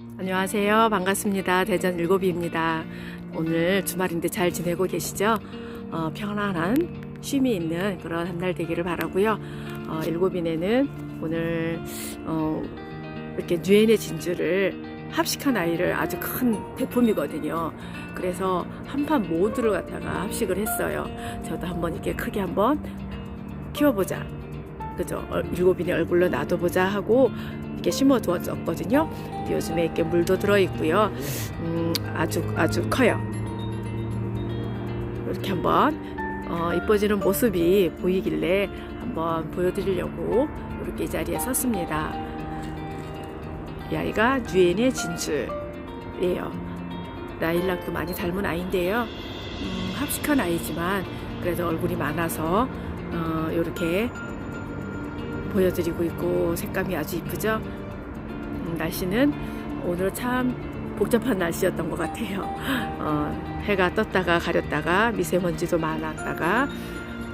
안녕하세요. 반갑습니다. 대전 일곱이입니다. 오늘 주말인데 잘 지내고 계시죠? 어, 편안한 쉼이 있는 그런 한 날 되기를 바라고요. 어, 일곱인에는 오늘 어, 이렇게 뉴엔의 진주를 합식한 아이를 아주 큰 대품이거든요. 그래서 한 판 모두를 갖다가 합식을 했어요. 저도 한번 이렇게 크게 한번 키워보자. 그죠? 어, 일곱인의 얼굴로 놔둬보자 하고 이렇게 심어 두었거든요. 요즘에 이렇게 물도 들어 있고요. 음, 아주 아주 커요. 이렇게 한번 어, 이뻐지는 모습이 보이길래 한번 보여드리려고 이렇게 이 자리에 섰습니다. 이 아이가 뉴엔의 진주예요. 라일락도 많이 닮은 아이인데요. 음, 합식한 아이지만 그래도 얼굴이 많아서 어, 이렇게 보여드리고 있고 색감이 아주 이쁘죠. 음, 날씨는 오늘 참 복잡한 날씨였던 것 같아요. 어, 해가 떴다가 가렸다가 미세먼지도 많았다가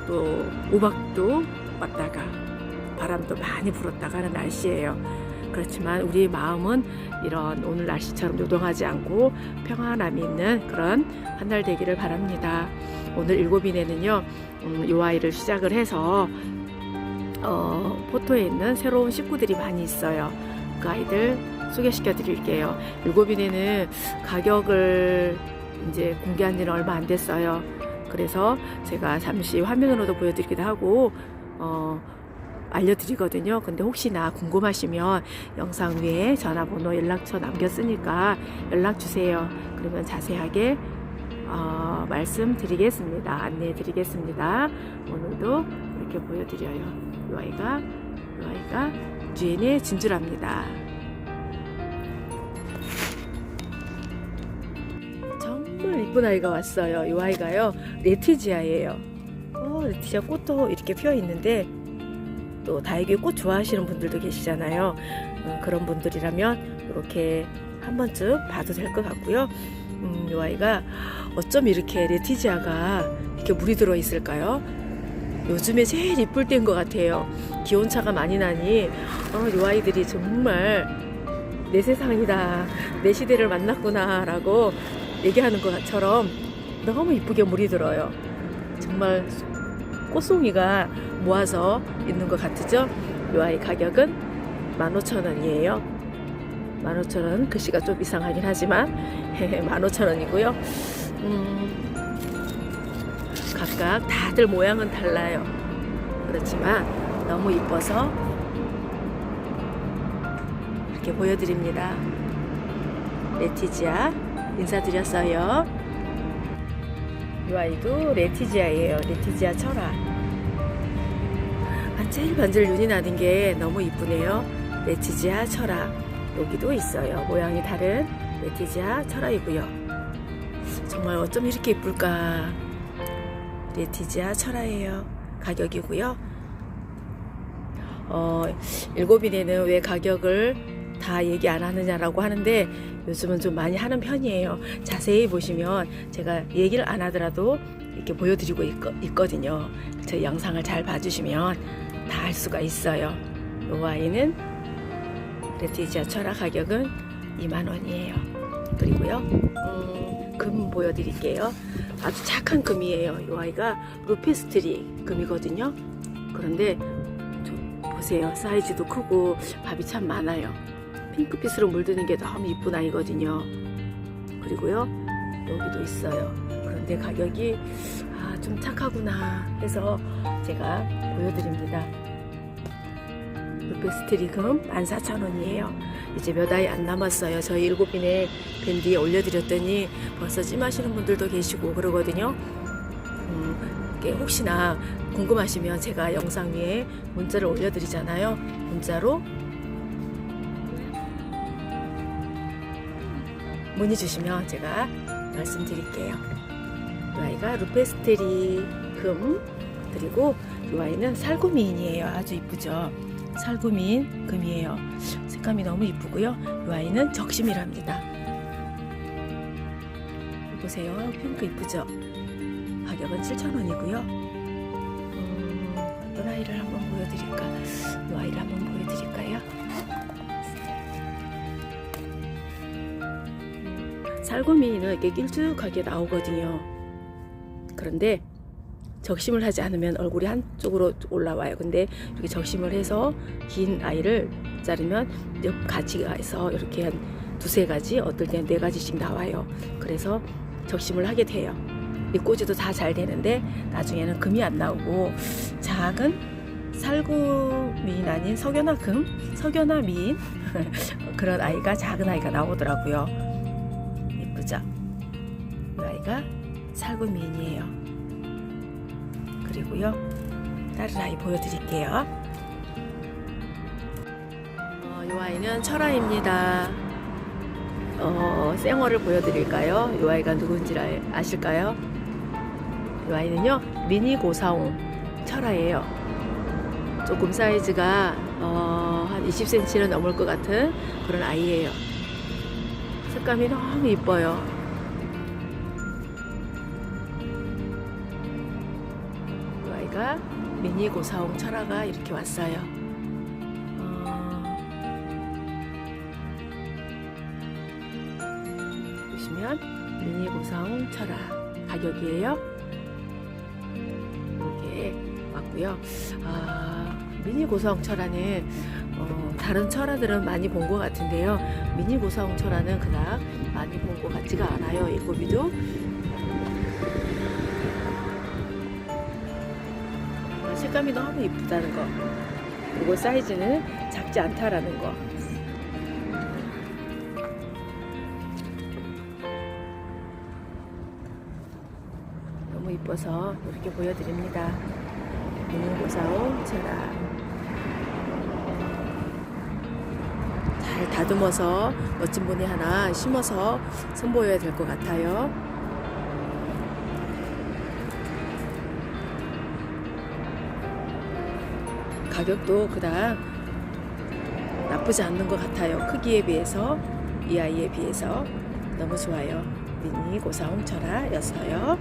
또 우박도 왔다가 바람도 많이 불었다가 하는 날씨예요. 그렇지만 우리 마음은 이런 오늘 날씨처럼 요동하지 않고 평안함이 있는 그런 한날 되기를 바랍니다. 오늘 일곱인에는요, 음, 요 아이를 시작을 해서 어, 포토에 있는 새로운 식구들이 많이 있어요. 그 아이들 소개시켜 드릴게요. 일곱인에는 가격을 이제 공개한 지는 얼마 안 됐어요. 그래서 제가 잠시 화면으로도 보여드리기도 하고, 어, 알려드리거든요. 근데 혹시나 궁금하시면 영상 위에 전화번호 연락처 남겼으니까 연락 주세요. 그러면 자세하게 어, 말씀드리겠습니다. 안내해 드리겠습니다. 오늘도 이렇게 보여드려요. 이 아이가, 이 아이가 주인의 진주랍니다. 정말 이쁜 아이가 왔어요. 이 아이가요, 레티지아예요. 어, 레티지아 꽃도 이렇게 피어 있는데, 또 다육이 꽃 좋아하시는 분들도 계시잖아요. 어, 그런 분들이라면 이렇게 한 번쯤 봐도 될 것 같고요. 음, 이 아이가 어쩜 이렇게 레티지아가 이렇게 물이 들어 있을까요? 요즘에 제일 이쁠 때인 것 같아요. 기온차가 많이 나니 어, 이 아이들이 정말 내 세상이다, 내 시대를 만났구나라고 얘기하는 것처럼 너무 이쁘게 물이 들어요. 정말 꽃송이가 모아서 있는 것 같으죠? 이 아이 가격은 15,000원이에요. 15,000원 글씨가 좀 이상하긴 하지만 15,000원이고요. 음, 각각 다들 모양은 달라요. 그렇지만 너무 이뻐서 이렇게 보여드립니다. 레티지아 인사드렸어요. 이 아이도 레티지아예요. 레티지아 철화. 반질반질 눈이 나는 게 너무 이쁘네요. 레티지아 철화. 여기도 있어요. 모양이 다른 레티지아 철화이고요. 정말 어쩜 이렇게 이쁠까. 레티지아 철화예요. 가격이고요. 어, 일곱인에는 왜 가격을 다 얘기 안 하느냐라고 하는데 요즘은 좀 많이 하는 편이에요. 자세히 보시면 제가 얘기를 안 하더라도 이렇게 보여드리고 있, 거든요 저희 영상을 잘 봐주시면 다 알 수가 있어요. 이 아이는 레티지아 철화 가격은 2만 원이에요. 그리고요, 음, 금 보여드릴게요. 아주 착한 금이에요. 이 아이가 루피스트리 금이거든요. 그런데 좀 보세요. 사이즈도 크고 밥이 참 많아요. 핑크빛으로 물드는 게 너무 이쁜 아이거든요. 그리고요, 여기도 있어요. 그런데 가격이 아, 좀 착하구나 해서 제가 보여드립니다. 루페스트리 금 14,000원이에요. 이제 몇 아이 안 남았어요. 저희 일곱 인의 밴드에 올려드렸더니 벌써 찜하시는 분들도 계시고 그러거든요. 음, 혹시나 궁금하시면 제가 영상 위에 문자를 올려드리잖아요. 문자로 문의 주시면 제가 말씀드릴게요. 이 아이가 루페스테리 금 그리고 이 아이는 살구미인이에요. 아주 이쁘죠. 살구미인 금이에요. 색감이 너무 이쁘고요. 이 아이는 적심이랍니다. 보세요. 핑크 이쁘죠? 가격은 7,000원이고요. 음, 어떤 아이를 한번 보여드릴까? 이 아이를 한번 보여드릴까요? 살구미는 이렇게 길쭉하게 나오거든요. 그런데 적심을 하지 않으면 얼굴이 한쪽으로 올라와요. 근데 이렇게 적심을 해서 긴 아이를 자르면 옆 가지가 해서 이렇게 한 두세 가지, 어떨 때는 네 가지씩 나와요. 그래서 적심을 하게 돼요. 이 꼬지도 다 잘 되는데 나중에는 금이 안 나오고 작은 살구 미인 아닌 석연화 금, 석연화 미인 그런 아이가 작은 아이가 나오더라고요. 예쁘죠? 이 아이가 살구 미인이에요. 그리고요 다른 아이 보여드릴게요. 어, 이 아이는 철아입니다. 어, 생얼을 보여드릴까요? 이 아이가 누군지 알- 아실까요? 이 아이는요 미니 고사옹 철아예요. 조금 사이즈가 어, 한 20cm는 넘을 것 같은 그런 아이예요. 색감이 너무 이뻐요. 미니 고사옹 철아가 이렇게 왔어요. 어, 보시면 미니 고사옹 철아 가격이에요. 이렇게 왔고요. 아, 미니 고사옹 철아는 어, 다른 철아들은 많이 본 것 같은데요. 미니 고사옹 철아는 그닥 많이 본 것 같지가 않아요. 이 고비도. 어, 색감이 너무 이쁘다는 거. 그리고 사이즈는 작지 않다라는 거. 너무 이뻐서 이렇게 보여드립니다. 미니고사온 제라. 잘 다듬어서 멋진 분이 하나 심어서 선보여야 될 것 같아요. 가격도 그닥 나쁘지 않는 것 같아요. 크기에 비해서 이 아이에 비해서 너무 좋아요. 미니 고사 홍 철아였어요.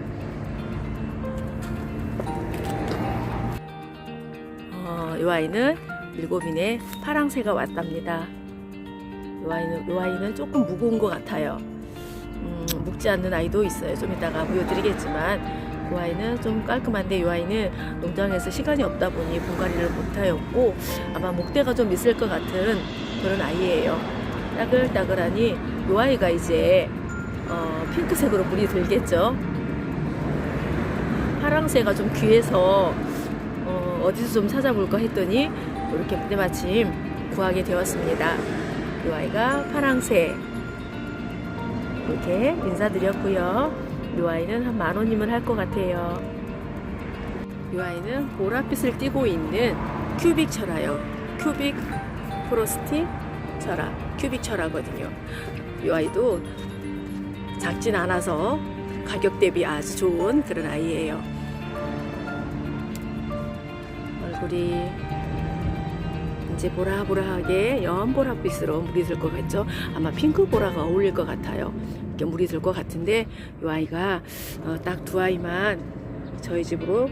어, 이 아이는 일곱인의 파랑새가 왔답니다. 이 아이는, 이 아이는 조금 무거운 것 같아요. 음, 묵지 않는 아이도 있어요. 좀 이따가 보여드리겠지만 이 아이는 좀 깔끔한데 이 아이는 농장에서 시간이 없다 보니 분갈이를 못하였고 아마 목대가 좀 있을 것 같은 그런 아이예요. 따글따글하니 이 아이가 이제 어, 핑크색으로 물이 들겠죠. 파랑새가 좀 귀해서 어, 어디서 좀 찾아볼까 했더니 이렇게 때마침 구하게 되었습니다. 이 아이가 파랑새 이렇게 인사드렸고요. 이 아이는 한 만 원이면 할 것 같아요. 이 아이는 보랏빛을 띠고 있는 큐빅 철화요. 큐빅 프로스티 철화, 큐빅 철화거든요. 이 아이도 작진 않아서 가격 대비 아주 좋은 그런 아이예요. 얼굴이 이제 보라보라하게 연보랏빛으로 물이 들것 같죠? 아마 핑크 보라가 어울릴 것 같아요. 이렇게 물이 들 것 같은데 이 아이가 어, 딱두 아이만 저희 집으로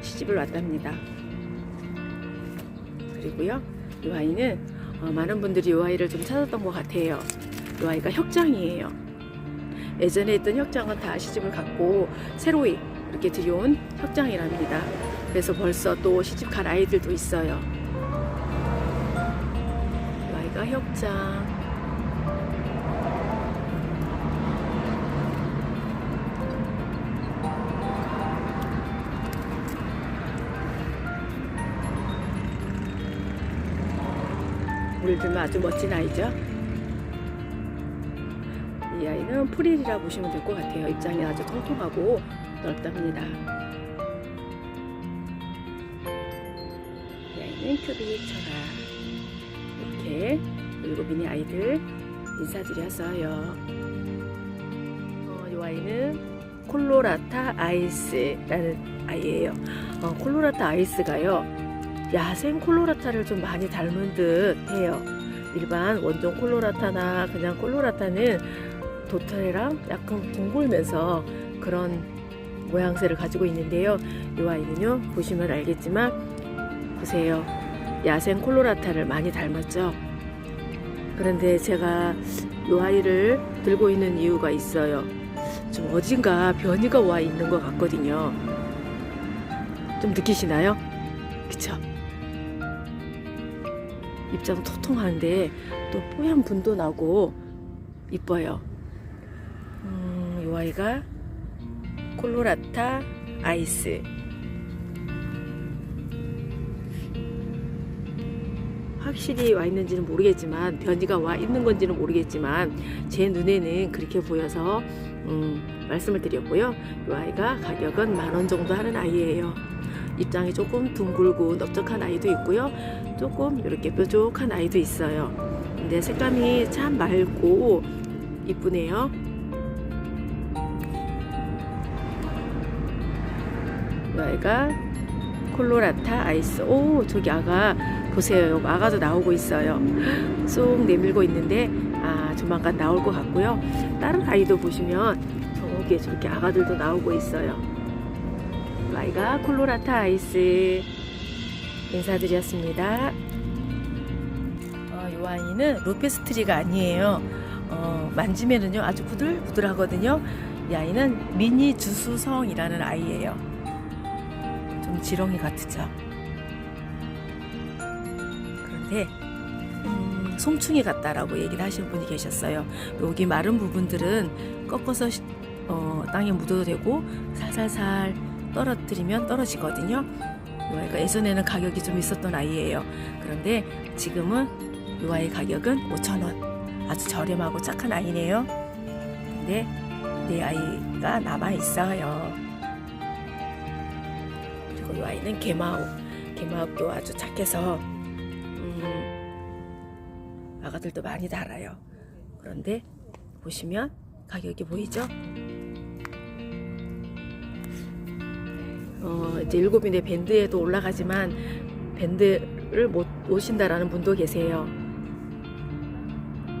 시집을 왔답니다. 그리고요, 이 아이는 어, 많은 분들이 이 아이를 좀 찾았던 것 같아요. 이 아이가 혁장이에요. 예전에 있던 혁장은 다 시집을 갖고 새로이 이렇게 들여온 혁장이랍니다. 그래서 벌써 또 시집 갈 아이들도 있어요. 이 아이가 혁장. 물들면 아주 멋진 아이죠. 이 아이는 프릴이라 보시면 될 것 같아요. 입장이 아주 통통하고 넓답니다. 이 아이는 큐빅 철아. 이렇게 일곱 미니 아이들 인사드렸어요. 어, 이 아이는 콜로라타 아이스라는 아이예요. 어, 콜로라타 아이스가요. 야생 콜로라타를 좀 많이 닮은 듯 해요. 일반 원종 콜로라타나 그냥 콜로라타는 도토리랑 약간 둥글면서 그런 모양새를 가지고 있는데요. 이 아이는요, 보시면 알겠지만, 보세요. 야생 콜로라타를 많이 닮았죠? 그런데 제가 이 아이를 들고 있는 이유가 있어요. 좀 어딘가 변이가 와 있는 것 같거든요. 좀 느끼시나요? 그쵸? 입장 통통한데 또 뽀얀 분도 나고 이뻐요. 음, 이 아이가 콜로라타 아이스. 확실히 와 있는지는 모르겠지만 변이가 와 있는 건지는 모르겠지만 제 눈에는 그렇게 보여서 음, 말씀을 드렸고요. 이 아이가 가격은 만 원 정도 하는 아이예요. 입장이 조금 둥글고 넓적한 아이도 있고요. 조금 이렇게 뾰족한 아이도 있어요. 근데 색감이 참 맑고 이쁘네요. 이 아이가 콜로라타 아이스. 오, 저기 아가 보세요. 여기 아가도 나오고 있어요. 쏙 내밀고 있는데 아 조만간 나올 것 같고요. 다른 아이도 보시면 저기에 저렇게 아가들도 나오고 있어요. 이 아이가 콜로라타 아이스 인사드렸습니다. 어, 이 아이는 루페스트리가 아니에요. 어, 만지면은요 아주 부들부들하거든요. 이 아이는 미니 주수성이라는 아이예요. 좀 지렁이 같으죠. 그런데 음, 송충이 같다라고 얘기를 하시는 분이 계셨어요. 여기 마른 부분들은 꺾어서 시- 어, 땅에 묻어도 되고 살살살 떨어뜨리면 떨어지거든요. 이 아이가 예전에는 가격이 좀 있었던 아이예요. 그런데 지금은 이 아이 가격은 5,000원. 아주 저렴하고 착한 아이네요. 근데 내 아이가 남아 있어요. 그리고 이 아이는 개마옥. 개마옥도 아주 착해서 음, 아가들도 많이 달아요. 그런데 보시면 가격이 보이죠? 어, 이제 일곱인의 밴드에도 올라가지만 밴드를 못 오신다라는 분도 계세요.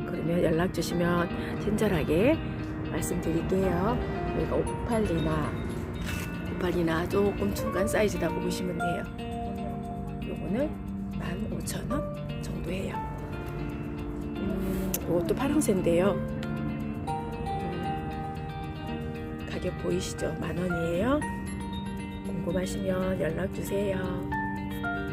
그러면 연락 주시면 친절하게 말씀드릴게요. 여기가 오팔리나, 오팔리나 조금 중간 사이즈라고 보시면 돼요. 요거는 15,000원 정도예요. 음, 이것도 파랑새인데요. 음, 가격 보이시죠? 만 원이에요. 궁금하시면 연락 주세요.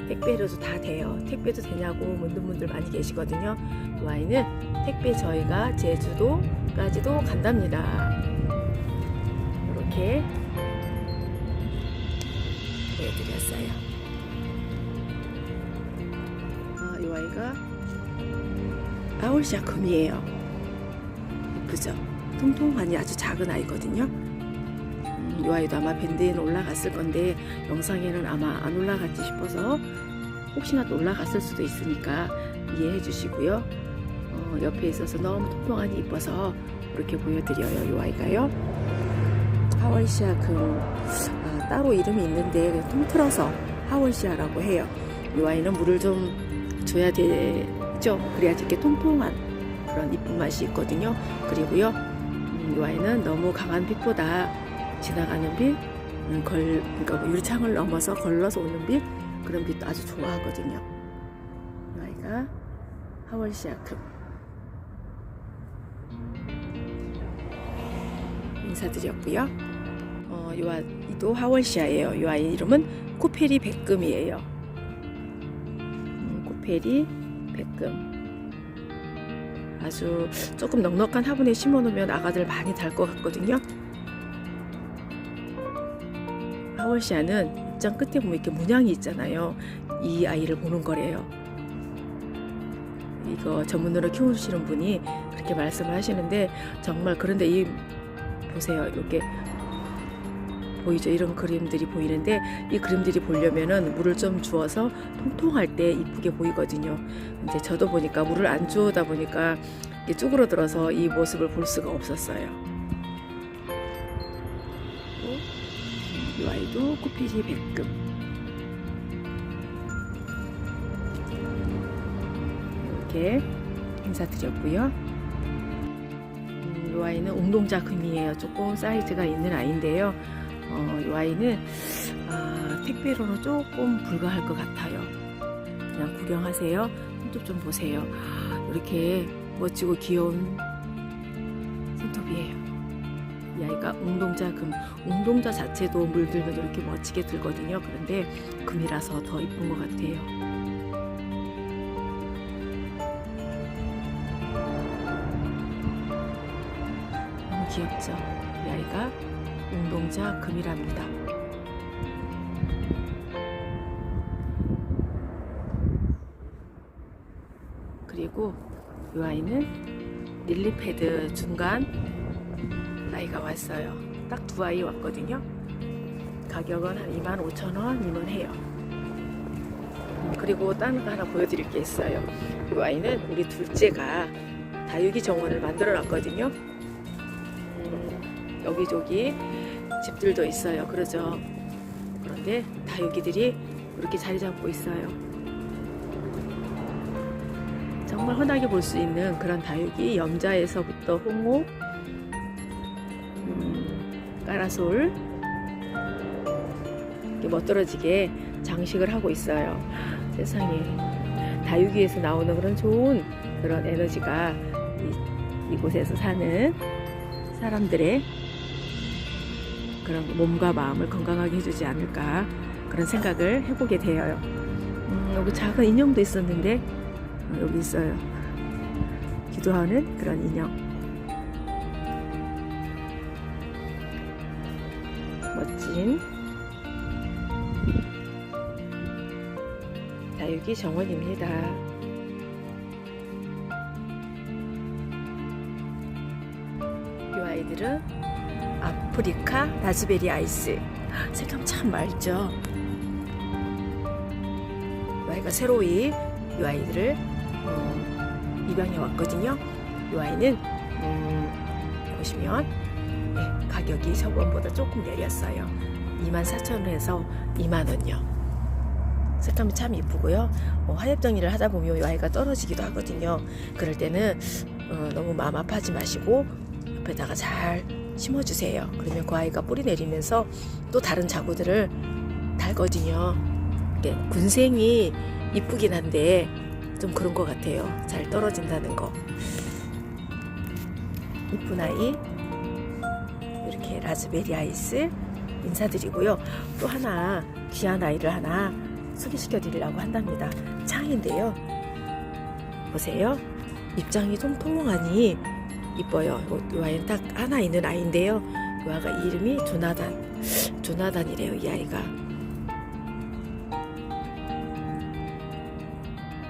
택배로도 다 돼요. 택배도 되냐고 묻는 분들 많이 계시거든요. 이 아이는 택배 저희가 제주도까지도 간답니다. 이렇게 보여드렸어요. 아, 이 아이가 아울샤쿰이에요. 예쁘죠? 통통하니 아주 작은 아이거든요. 음, 이 아이도 아마 밴드에는 올라갔을 건데 영상에는 아마 안 올라갔지 싶어서 혹시나 또 올라갔을 수도 있으니까 이해해 주시고요. 어, 옆에 있어서 너무 통통하니 이뻐서 이렇게 보여드려요. 이 아이가요. 하월시아 금 아, 따로 이름이 있는데 통틀어서 하월시아라고 해요. 이 아이는 물을 좀 줘야 되죠. 그래야지 이렇게 통통한 그런 이쁜 맛이 있거든요. 그리고요, 음, 이 아이는 너무 강한 빛보다 지나가는 빛, 음, 걸, 그러니까 뭐 유리창을 넘어서 걸러서 오는 빛 그런 빛도 아주 좋아하거든요. 이 아이가 하월시아금 인사드렸고요. 어, 이 아이도 하월시아예요. 이 아이 이름은 코페리 백금이에요. 음, 코페리 백금. 아주 조금 넉넉한 화분에 심어놓으면 아가들 많이 달 것 같거든요. 하월시아는 입장 끝에 보면 이렇게 문양이 있잖아요. 이 아이를 보는 거래요. 이거 전문으로 키우시는 분이 그렇게 말씀을 하시는데 정말 그런데 이 보세요. 이렇게 보이죠? 이런 그림들이 보이는데 이 그림들이 보려면은 물을 좀 주어서 통통할 때 이쁘게 보이거든요. 이제 저도 보니까 물을 안 주다 보니까 이게 쭈그러들어서 이 모습을 볼 수가 없었어요. 이 아이도 코피지 백금. 이렇게 인사드렸고요. 음, 이 아이는 웅동자 금이에요. 조금 사이즈가 있는 아이인데요. 어, 이 아이는 아, 택배로는 조금 불가할 것 같아요. 그냥 구경하세요. 손톱 좀 보세요. 이 이렇게 멋지고 귀여운 웅동자 금, 웅동자 자체도 물들면 이렇게 멋지게 들거든요. 그런데 금이라서 더 이쁜 것 같아요. 너무 귀엽죠? 이 아이가 웅동자 금이랍니다. 그리고 이 아이는 릴리패드 중간 아이가 왔어요. 딱 두 아이 왔거든요. 가격은 한 25,000원 이면 해요. 음, 그리고 다른 거 하나 보여드릴 게 있어요. 이 아이는 우리 둘째가 다육이 정원을 만들어 놨거든요. 음, 여기저기 집들도 있어요. 그러죠. 그런데 다육이들이 이렇게 자리 잡고 있어요. 정말 흔하게 볼 수 있는 그런 다육이 염자에서부터 홍옥, 음, 까라솔 이렇게 멋들어지게 장식을 하고 있어요. 세상에 다육이에서 나오는 그런 좋은 그런 에너지가 이, 이곳에서 사는 사람들의 그런 몸과 마음을 건강하게 해주지 않을까 그런 생각을 해보게 되어요. 음, 여기 작은 인형도 있었는데 어, 여기 있어요. 기도하는 그런 인형. 멋진 다육이 정원입니다. 이 아이들은 아프리카 라즈베리 아이스. 색감 참 맑죠? 이 아이가 새로이 이 아이들을 어, 입양해 왔거든요. 이 아이는 음, 보시면 네, 가격이 저번보다 조금 내렸어요. 24,000원에서 2만원요. 색감이 참 이쁘고요. 어, 화엽 정리를 하다 보면 이 아이가 떨어지기도 하거든요. 그럴 때는 어, 너무 마음 아파하지 마시고 옆에다가 잘 심어주세요. 그러면 그 아이가 뿌리 내리면서 또 다른 자구들을 달거든요. 이게 군생이 이쁘긴 한데 좀 그런 것 같아요. 잘 떨어진다는 거. 이쁜 아이 라즈베리 아이스 인사드리고요. 또 하나 귀한 아이를 하나 소개시켜 드리려고 한답니다. 창인데요. 보세요. 입장이 통통하니 이뻐요. 이 아이는 딱 하나 있는 아이인데요. 이 아이가 이름이 조나단. 조나단이래요. 이 아이가.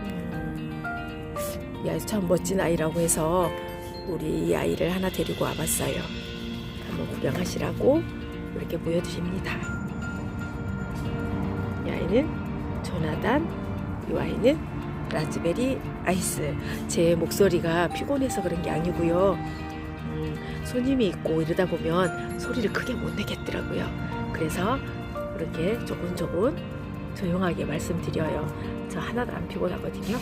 음, 이 아이 참 멋진 아이라고 해서 우리 이 아이를 하나 데리고 와봤어요. 한번 구경하시라고 이렇게 보여드립니다. 이 아이는 조나단, 이 아이는 라즈베리 아이스. 제 목소리가 피곤해서 그런 게 아니고요. 음, 손님이 있고 이러다 보면 소리를 크게 못 내겠더라고요. 그래서 이렇게 조곤조곤 조용하게 말씀드려요. 저 하나도 안 피곤하거든요.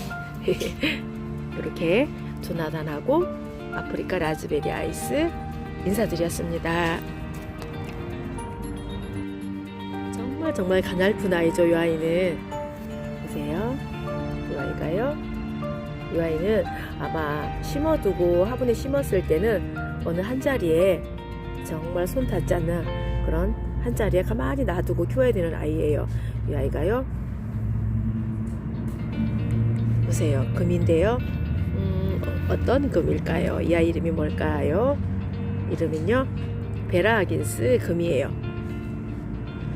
이렇게 조나단하고 아프리카 라즈베리 아이스 인사드렸습니다. 정말 정말 가냘픈 아이죠, 이 아이는. 보세요. 이 아이가요. 이 아이는 아마 심어두고 화분에 심었을 때는 어느 한 자리에 정말 손 닿지 않는 그런 한 자리에 가만히 놔두고 키워야 되는 아이예요. 이 아이가요. 보세요. 금인데요. 음, 어떤 금일까요? 이 아이 이름이 뭘까요? 이름은요. 베라 하긴스 금이에요.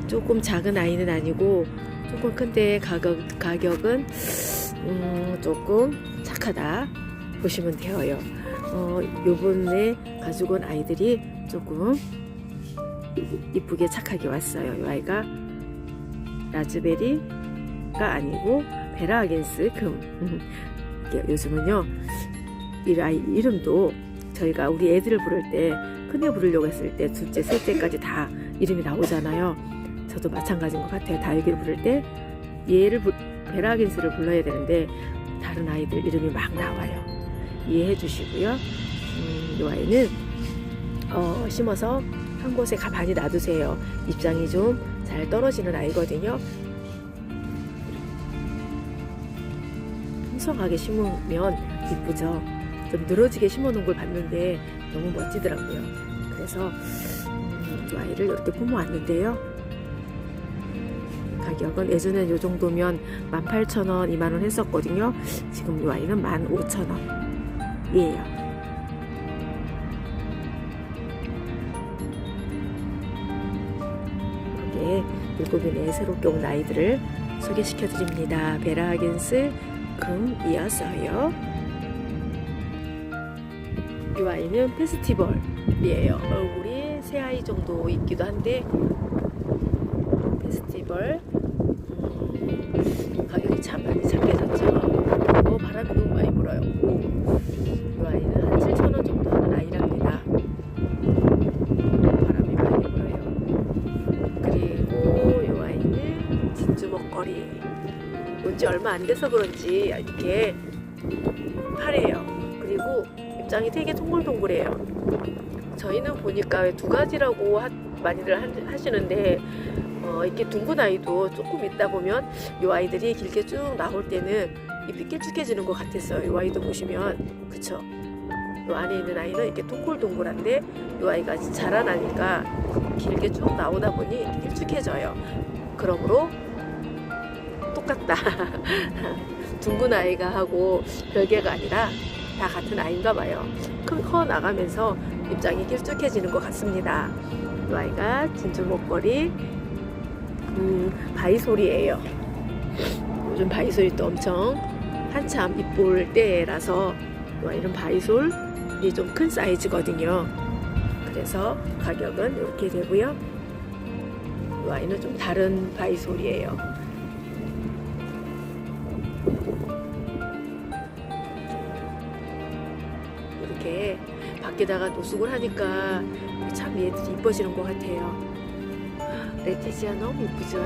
조금 작은 아이는 아니고 조금 큰데 가격, 가격은 음, 조금 착하다 보시면 되어요. 어, 요번에 가지고 온 아이들이 조금 이쁘게 착하게 왔어요. 이 아이가 라즈베리가 아니고 베라겐스 금. 이게 요즘은요, 이 아이 이름도 저희가 우리 애들을 부를 때 큰애 부르려고 했을 때 둘째, 셋째까지 다 이름이 나오잖아요. 저도 마찬가지인 것 같아요. 다육이를 부를 때 얘를 부, 베라겐스를 불러야 되는데 다른 아이들 이름이 막 나와요. 이해해 주시고요. 음, 이 아이는 어, 심어서 한 곳에 가만히 놔두세요. 입장이 좀 잘 떨어지는 아이거든요. 풍성하게 심으면 이쁘죠. 좀 늘어지게 심어놓은 걸 봤는데 너무 멋지더라고요. 그래서 음, 이 아이를 이렇게 품어왔는데요. 가격은 예전엔 이 정도면 18,000원, 2만원 했었거든요. 지금 이 아이는 15,000원이에요. 이렇게 일곱인의 새롭게 온 아이들을 소개시켜 드립니다. 베라 하긴스 금이었어요. 이 아이는 페스티벌이에요. 얼굴이 세 아이 정도 있기도 한데 페스티벌 음, 가격이 참 많이 착해졌죠. 어, 바람이 너무 많이 불어요. 오, 이 아이는 한 7,000원 정도 하는 아이랍니다. 바람이 많이 불어요. 그리고 이 아이는 진주 먹거리. 온지 얼마 안 돼서 그런지 이렇게 입장이 되게 동글동글해요. 저희는 보니까 왜 두 가지라고 하, 많이들 하- 하시는데 어, 이렇게 둥근 아이도 조금 있다 보면 이 아이들이 길게 쭉 나올 때는 잎이 길쭉해지는 것 같았어요. 이 아이도 보시면 그쵸? 이 안에 있는 아이는 이렇게 동글동글한데 이 아이가 자라나니까 길게 쭉 나오다 보니 길쭉해져요. 그러므로 똑같다. 둥근 아이가 하고 별개가 아니라 다 같은 아이인가 봐요. 큰커 나가면서 입장이 길쭉해지는 것 같습니다. 이 아이가 진주 목걸이 음, 바이솔이에요. 요즘 바이솔이 또 엄청 한참 잎볼 때라서 이 아이는 바이솔이 좀 큰 사이즈거든요. 그래서 가격은 이렇게 되고요. 이 아이는 좀 다른 바이솔이에요. 밖에다가 노숙을 하니까 참 얘들이 이뻐지는 것 같아요. 레티지아 너무 이쁘죠?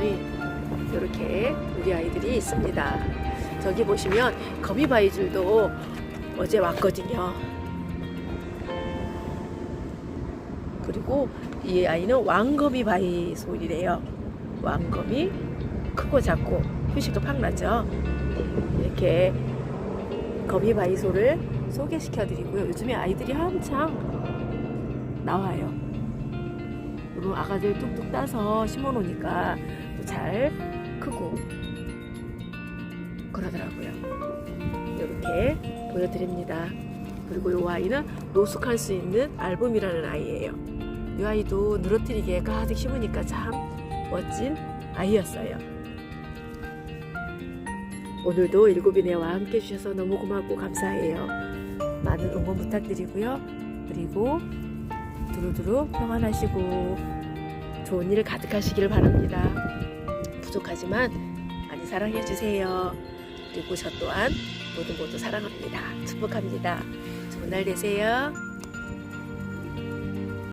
이렇게 우리 아이들이 있습니다. 저기 보시면 거미바이줄도 어제 왔거든요. 그리고 이 아이는 왕거미 바이솔이래요. 왕거미 크고 작고 휴식도 팍 나죠. 이렇게 거미 바이솔을 소개시켜 드리고요. 요즘에 아이들이 한창 나와요. 그리고 아가들 뚝뚝 따서 심어 놓으니까 또 잘 크고 그러더라고요. 이렇게 보여드립니다. 그리고 이 아이는 노숙할 수 있는 알봄이라는 아이예요. 이 아이도 늘어뜨리게 가득 심으니까 참 멋진 아이였어요. 오늘도 일곱이네와 함께 해주셔서 너무 고맙고 감사해요. 많은 응원 부탁드리고요. 그리고 두루두루 평안하시고 좋은 일 가득하시길 바랍니다. 부족하지만 많이 사랑해 주세요. 그리고 저 또한 모두 모두 사랑합니다. 축복합니다. 좋은 날 되세요.